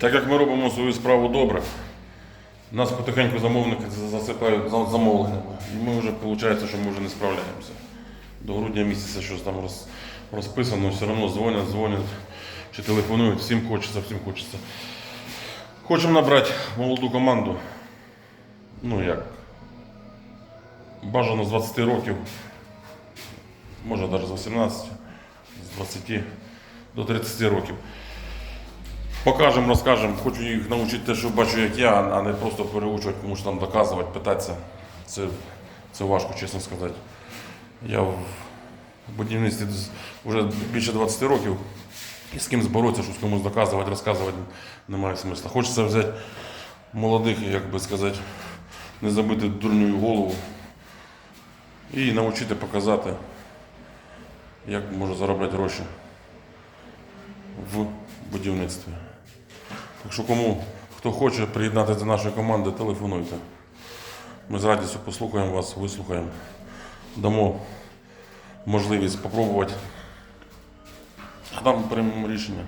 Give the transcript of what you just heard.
Так як ми робимо свою справу добре, нас потихеньку замовники засипають за- замовленнями. І ми вже виходить, що ми вже не справляємося. До грудня місяця щось там роз, розписано, все одно дзвонять, дзвонять чи телефонують, всім хочеться, всім хочеться. Хочемо набрати молоду команду. Ну як? Бажано з 20 років, може навіть з 18, з 20 до 30 років. Покажемо, розкажемо. Хочу їх навчити те, що бачу, як я, а не просто переучувати, комусь там доказувати, питатися. Це, це важко, чесно сказати. Я в будівництві вже більше 20 років. І з ким зборотися, щось комусь доказувати, розказувати немає смисла. Хочеться взяти молодих, як би сказати, не забити дурною голову і навчити показати, як можна заробляти гроші в будівництві. Так що кому, хто хоче приєднатися до нашої команди, телефонуйте. Ми з радістю послухаємо вас, вислухаємо, дамо можливість спробувати, а там приймемо рішення.